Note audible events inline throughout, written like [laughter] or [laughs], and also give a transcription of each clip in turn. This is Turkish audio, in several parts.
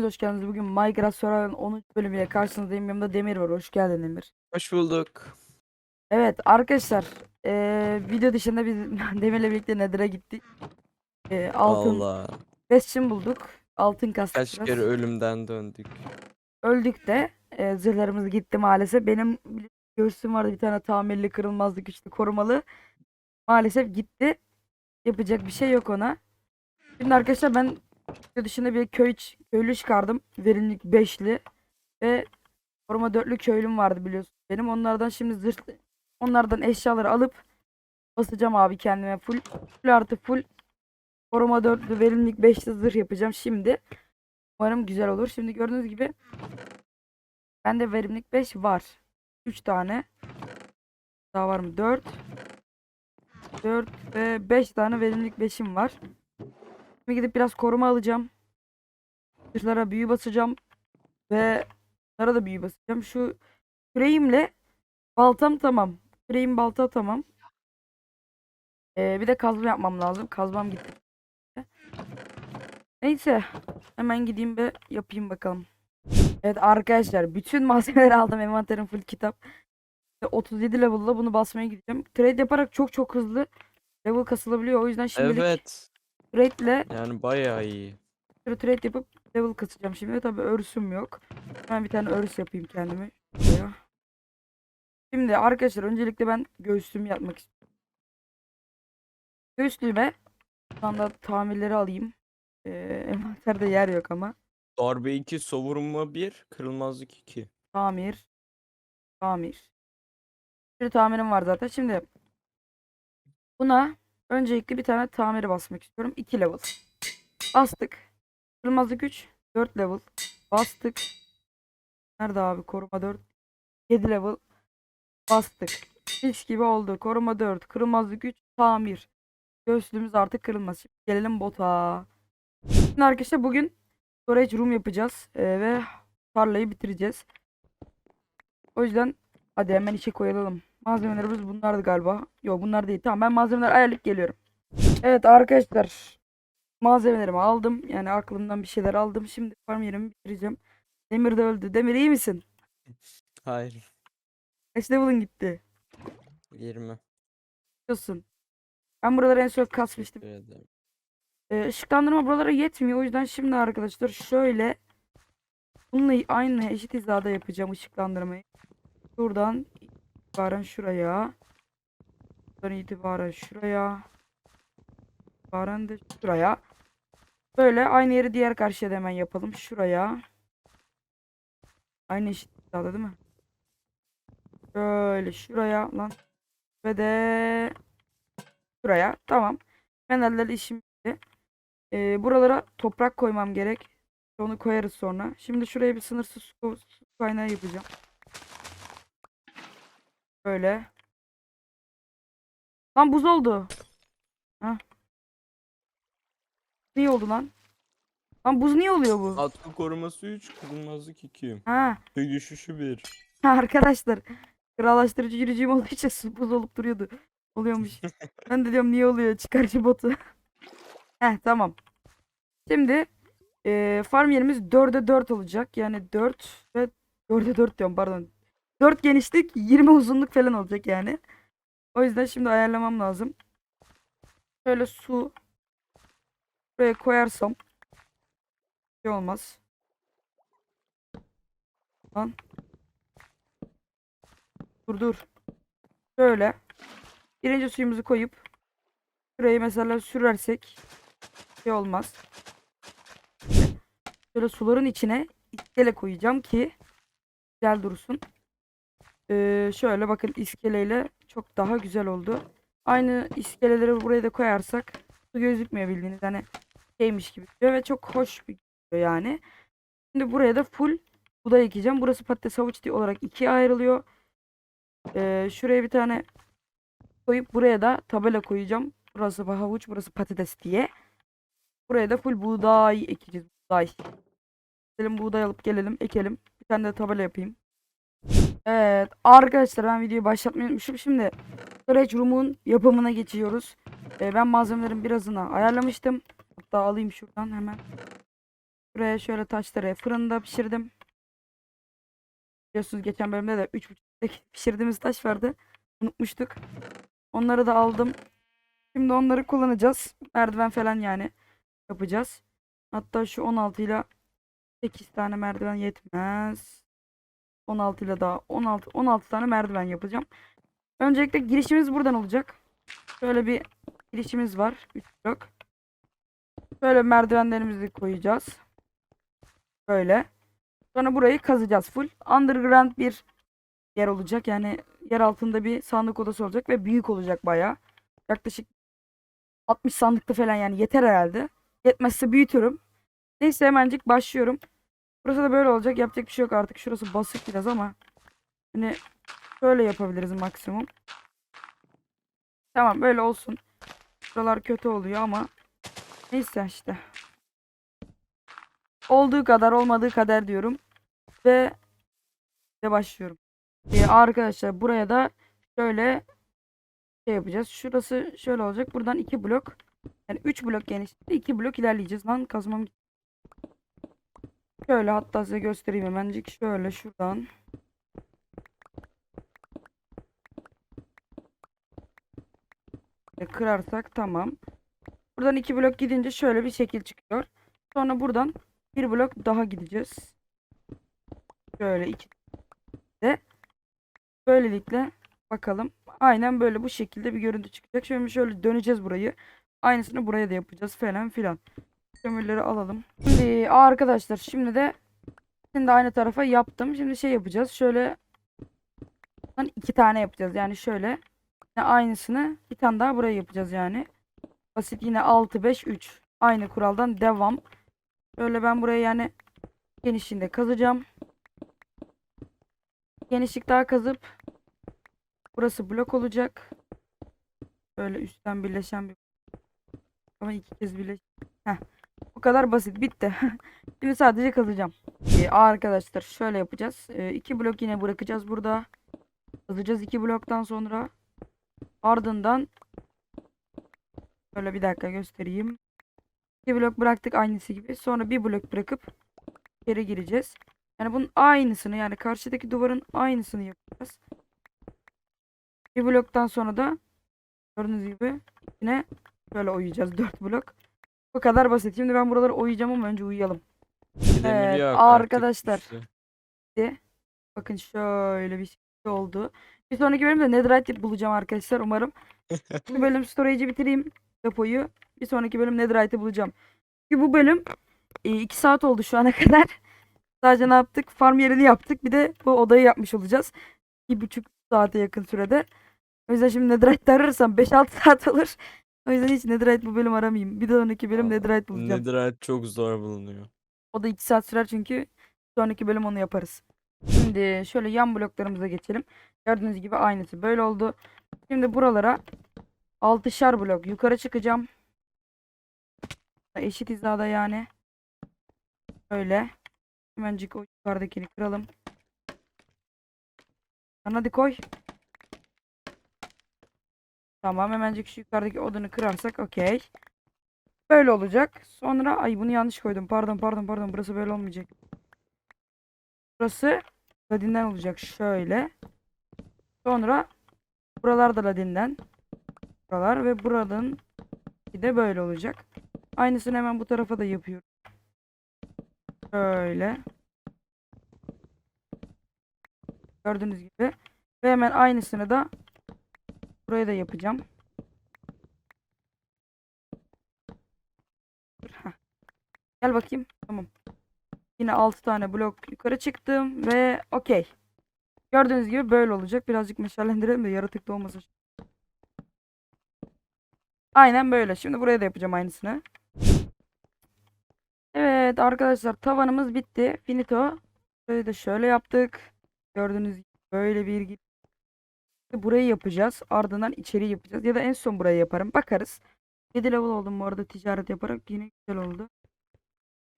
Hoş geldiniz. Bugün Minecraft Survival'ın 10. bölümüyle karşınızdayım. Yanımda Demir var. Hoş geldin Demir. Hoş bulduk. Evet arkadaşlar eee, video dışında biz [laughs] Demir'le birlikte Nether'a gittik. Eee, altın Allah. bastion bulduk. Altın kastık Kaç kere ölümden döndük. Öldük de eee, zırhlarımız gitti maalesef. Benim göğsüm vardı bir tane tamirli kırılmazdı güçlü korumalı. Maalesef gitti. Yapacak bir şey yok ona. Şimdi arkadaşlar ben dışında bir köy köylü çıkardım. Verimlilik 5'li ve koruma 4'lü köylüm vardı biliyorsun. Benim onlardan şimdi zırh onlardan eşyaları alıp basacağım abi kendime full full artı full koruma 4'lü verimlilik 5'li zırh yapacağım şimdi. Umarım güzel olur. Şimdi gördüğünüz gibi bende verimlilik 5 var. 3 tane. Daha var mı? 4 4 ve 5 tane verimlilik 5'im var. Şimdi gidip biraz koruma alacağım. Zırhlara büyü basacağım. Ve bunlara da büyü basacağım. Şu küreğimle baltam tamam. Küreğim balta tamam. Ee, bir de kazma yapmam lazım. Kazmam gitti. Neyse. Hemen gideyim ve yapayım bakalım. Evet arkadaşlar. Bütün [laughs] malzemeleri aldım. Envanterim full kitap. Ve 37 level'la bunu basmaya gideceğim. Trade yaparak çok çok hızlı level kasılabiliyor. O yüzden şimdilik Evet. Trade'le Yani bayağı iyi. Şöyle trade yapıp level kasacağım şimdi. Tabii örsüm yok. Ben bir tane örs yapayım kendime. Şuraya. Şimdi arkadaşlar öncelikle ben göğüslüğümü yapmak istiyorum. Göğüslüğüme şu anda tamirleri alayım. Ee, envanterde yer yok ama. Darbe 2, savurma 1, kırılmazlık 2. Tamir. Tamir. Bir tamirim var zaten. Şimdi buna öncelikle bir tane tamiri basmak istiyorum. 2 level. Bastık. Kırmızı güç 4 level. Bastık. Nerede abi? Koruma 4. 7 level. Bastık. Mis gibi oldu. Koruma 4. Kırmızı güç. Tamir. Göğsümüz artık kırılmaz. Şimdi gelelim bota. Şimdi arkadaşlar bugün storage room yapacağız. Ee, ve tarlayı bitireceğiz. O yüzden hadi hemen işe koyalım. Malzemelerimiz bunlardı galiba. Yok bunlar değil. Tamam ben malzemeler ayarlayıp geliyorum. Evet arkadaşlar. Malzemelerimi aldım. Yani aklımdan bir şeyler aldım. Şimdi farm yerimi bitireceğim. Demir de öldü. Demir iyi misin? Hayır. Kaç level'ın gitti? 20. Biliyorsun. Ben buraları en son kasmıştım. Ee, ışıklandırma buralara yetmiyor. O yüzden şimdi arkadaşlar şöyle bununla aynı eşit hizada yapacağım ışıklandırmayı. Şuradan itibaren şuraya. Buradan itibaren şuraya. İtibaren de şuraya. Böyle aynı yeri diğer karşıya da hemen yapalım. Şuraya. Aynı eşit hizada değil mi? Şöyle şuraya lan. Ve de şuraya. Tamam. Fenerlerle işim. Ee, buralara toprak koymam gerek. Onu koyarız sonra. Şimdi şuraya bir sınırsız su, su kaynağı yapacağım. Böyle. Lan buz oldu. Hah. Niye oldu lan? Lan buz niye oluyor bu? Atkı koruması 3, kırılmazlık 2. Ha. Ve düşüşü 1. Arkadaşlar. Krallaştırıcı yürüyeceğim olduğu için su buz olup duruyordu. Oluyormuş. [laughs] ben de diyorum niye oluyor? Çıkar şu botu. [laughs] Heh tamam. Şimdi eee, farm yerimiz 4'e 4 olacak. Yani 4 ve 4'e 4 diyorum pardon. 4 genişlik 20 uzunluk falan olacak yani. O yüzden şimdi ayarlamam lazım. Şöyle su buraya koyarsam şey olmaz. Lan. Dur dur. Şöyle. Birinci suyumuzu koyup şurayı mesela sürersek şey olmaz. Şöyle suların içine iskele koyacağım ki güzel dursun. Ee, şöyle bakın iskeleyle çok daha güzel oldu. Aynı iskeleleri buraya da koyarsak su gözükmüyor bildiğiniz hani şeymiş gibi duruyor ve çok hoş bir duruyor yani. Şimdi buraya da full buğday ekeceğim. Burası patates havuç diye olarak ikiye ayrılıyor. Ee, şuraya bir tane koyup buraya da tabela koyacağım. Burası havuç, burası patates diye. Buraya da full buğday ekeceğiz. Buğday. Gidelim buğday alıp gelelim, ekelim. Bir tane de tabela yapayım. Evet arkadaşlar ben videoyu başlatmayı unutmuşum. Şimdi storage room'un yapımına geçiyoruz. Ee, ben malzemelerin birazını ayarlamıştım. Hatta alayım şuradan hemen. Şuraya şöyle taşları fırında pişirdim. Biliyorsunuz geçen bölümde de 3.5 [laughs] pişirdiğimiz taş vardı. Unutmuştuk. Onları da aldım. Şimdi onları kullanacağız. Merdiven falan yani yapacağız. Hatta şu 16 ile 8 tane merdiven yetmez. 16 ile daha 16 16 tane merdiven yapacağım. Öncelikle girişimiz buradan olacak. Şöyle bir girişimiz var. 3 blok. Şöyle merdivenlerimizi koyacağız. Böyle. Sonra burayı kazacağız full. Underground bir yer olacak. Yani yer altında bir sandık odası olacak ve büyük olacak bayağı. Yaklaşık 60 sandıklı falan yani yeter herhalde. Yetmezse büyütürüm. Neyse hemencik başlıyorum. Burası da böyle olacak. Yapacak bir şey yok artık. Şurası basık biraz ama hani şöyle yapabiliriz maksimum. Tamam böyle olsun. Şuralar kötü oluyor ama neyse işte. Olduğu kadar olmadığı kadar diyorum. Ve ve başlıyorum. Ee, arkadaşlar buraya da şöyle şey yapacağız. Şurası şöyle olacak. Buradan iki blok yani 3 blok genişlikte 2 blok ilerleyeceğiz. Lan kazmam Şöyle hatta size göstereyim hemencik. Şöyle şuradan. Kırarsak tamam. Buradan 2 blok gidince şöyle bir şekil çıkıyor. Sonra buradan bir blok daha gideceğiz. Şöyle iki de böylelikle bakalım. Aynen böyle bu şekilde bir görüntü çıkacak. Şöyle şöyle döneceğiz burayı. Aynısını buraya da yapacağız falan filan. Kömürleri alalım. Şimdi arkadaşlar şimdi de şimdi aynı tarafa yaptım. Şimdi şey yapacağız. Şöyle iki tane yapacağız. Yani şöyle aynısını bir tane daha buraya yapacağız yani. Basit yine 6 5 3. Aynı kuraldan devam. Şöyle ben buraya yani genişliğinde kazacağım. Genişlik daha kazıp burası blok olacak. Böyle üstten birleşen bir ama iki kez birleş. Heh. Bu kadar basit. Bitti. [laughs] Şimdi sadece kazacağım. Ee, arkadaşlar şöyle yapacağız. Ee, iki blok yine bırakacağız burada. Kazacağız iki bloktan sonra. Ardından Şöyle bir dakika göstereyim. İki blok bıraktık aynısı gibi. Sonra bir blok bırakıp geri gireceğiz. Yani bunun aynısını yani karşıdaki duvarın aynısını yapacağız. Bir bloktan sonra da gördüğünüz gibi yine böyle oyacağız. Dört blok. Bu kadar basit. Şimdi ben buraları oyacağım ama önce uyuyalım. Evet, arkadaşlar. işte. Bakın şöyle bir şey oldu. Bir sonraki bölümde Netherite bulacağım arkadaşlar umarım. [laughs] Bu bölüm storage'i bitireyim. Depoyu. Bir sonraki bölüm Netherite'i bulacağım. Çünkü bu bölüm 2 saat oldu şu ana [laughs] kadar. Sadece ne yaptık? Farm yerini yaptık. Bir de bu odayı yapmış olacağız. 1,5 saate yakın sürede. O yüzden şimdi Netherite ararsam 5-6 saat olur. O yüzden hiç Netherite bu bölüm aramayayım. Bir sonraki bölüm Netherite bulacağım. Netherite çok zor bulunuyor. O da 2 saat sürer çünkü sonraki bölüm onu yaparız. Şimdi şöyle yan bloklarımıza geçelim. Gördüğünüz gibi aynısı böyle oldu. Şimdi buralara 6'şar blok yukarı çıkacağım. Eşit hizada yani. Böyle. Hemencik o yukarıdakini kıralım. Lan Hadi koy. Tamam hemencik şu yukarıdaki odunu kırarsak okey. Böyle olacak. Sonra ay bunu yanlış koydum. Pardon pardon pardon burası böyle olmayacak. Burası ladinden olacak şöyle. Sonra buralar da ladinden. Buralar ve buradan de böyle olacak. Aynısını hemen bu tarafa da yapıyorum. Şöyle. Gördüğünüz gibi. Ve hemen aynısını da buraya da yapacağım. Heh. Gel bakayım. Tamam. Yine 6 tane blok yukarı çıktım ve okey. Gördüğünüz gibi böyle olacak. Birazcık meşalendirelim de yaratık da olmasın. Aynen böyle. Şimdi buraya da yapacağım aynısını. Evet arkadaşlar tavanımız bitti. Finito. Böyle de şöyle yaptık. Gördüğünüz gibi böyle bir. Burayı yapacağız. Ardından içeri yapacağız. Ya da en son burayı yaparım. Bakarız. 7 level oldum bu arada ticaret yaparak. Yine güzel oldu.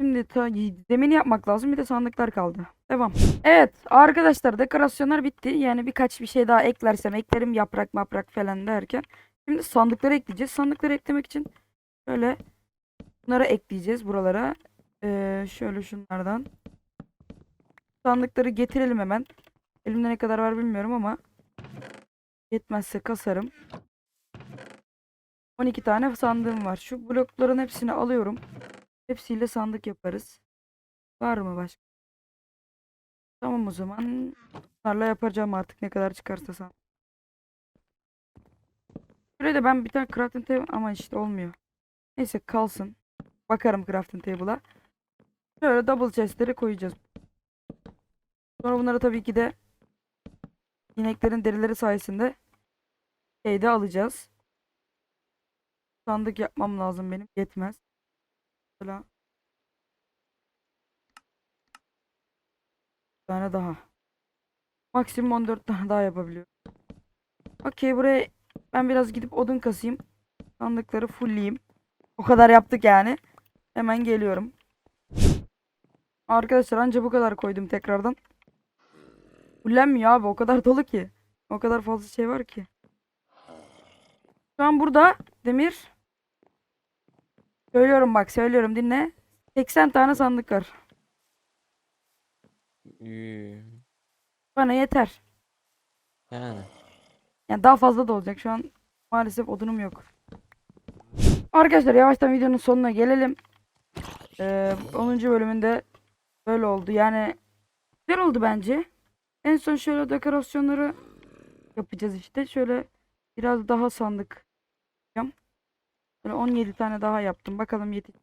Şimdi ta zemini yapmak lazım. Bir de sandıklar kaldı. Devam. Evet arkadaşlar dekorasyonlar bitti. Yani birkaç bir şey daha eklersem eklerim yaprak maprak falan derken. Şimdi sandıkları ekleyeceğiz. Sandıkları eklemek için böyle bunları ekleyeceğiz buralara. Ee, şöyle şunlardan. Sandıkları getirelim hemen. Elimde ne kadar var bilmiyorum ama yetmezse kasarım. 12 tane sandığım var. Şu blokların hepsini alıyorum. Hepsiyle sandık yaparız. Var mı başka? Tamam o zaman. Bunlarla yapacağım artık ne kadar çıkarsa sandık. Şuraya da ben bir tane crafting table ama işte olmuyor. Neyse kalsın. Bakarım crafting table'a. Şöyle double chest'leri koyacağız. Sonra bunları tabii ki de ineklerin derileri sayesinde şeyde alacağız. Sandık yapmam lazım benim. Yetmez. Mesela tane daha. Maksimum 14 tane daha yapabiliyorum. Okey buraya ben biraz gidip odun kasayım. Sandıkları fullleyeyim. O kadar yaptık yani. Hemen geliyorum. Arkadaşlar anca bu kadar koydum tekrardan. Fullenmiyor abi o kadar dolu ki. O kadar fazla şey var ki. Şu an burada demir. Söylüyorum bak söylüyorum dinle. 80 tane sandık var. Bana yeter. Yani. Yani daha fazla da olacak. Şu an maalesef odunum yok. Arkadaşlar yavaştan videonun sonuna gelelim. Ee, 10. bölümünde böyle oldu. Yani güzel oldu bence. En son şöyle dekorasyonları yapacağız işte. Şöyle biraz daha sandık yapacağım. Böyle 17 tane daha yaptım. Bakalım yetecek.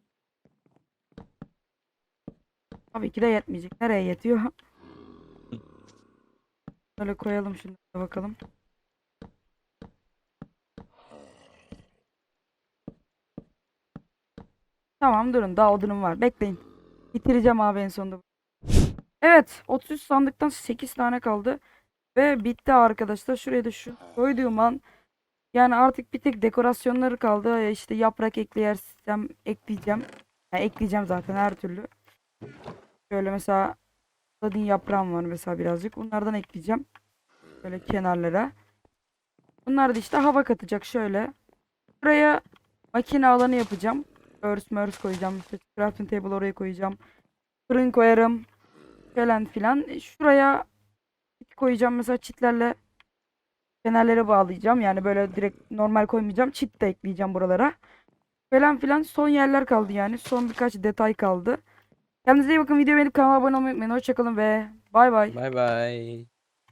Tabii ki de yetmeyecek. Nereye yetiyor? [laughs] Böyle koyalım da bakalım. Tamam durun daha odunum var. Bekleyin. Bitireceğim abi en sonunda. Evet 33 sandıktan 8 tane kaldı. Ve bitti arkadaşlar. Şuraya da şu koyduğum an yani artık bir tek dekorasyonları kaldı. İşte yaprak ekleyersem ekleyeceğim. Yani ekleyeceğim zaten her türlü. Şöyle mesela Ladin yaprağım var mesela birazcık. Bunlardan ekleyeceğim. Böyle kenarlara. Bunlar da işte hava katacak şöyle. Buraya makine alanı yapacağım. Örs mörs koyacağım. İşte crafting table oraya koyacağım. Fırın koyarım. Falan filan. E, Şuraya koyacağım. Mesela çitlerle fenerlere bağlayacağım. Yani böyle direkt normal koymayacağım. Çit de ekleyeceğim buralara. Falan filan. Son yerler kaldı yani. Son birkaç detay kaldı. Kendinize iyi bakın. Videoyu beğenip kanala abone olmayı unutmayın. Hoşçakalın ve bay bay. Bay bay.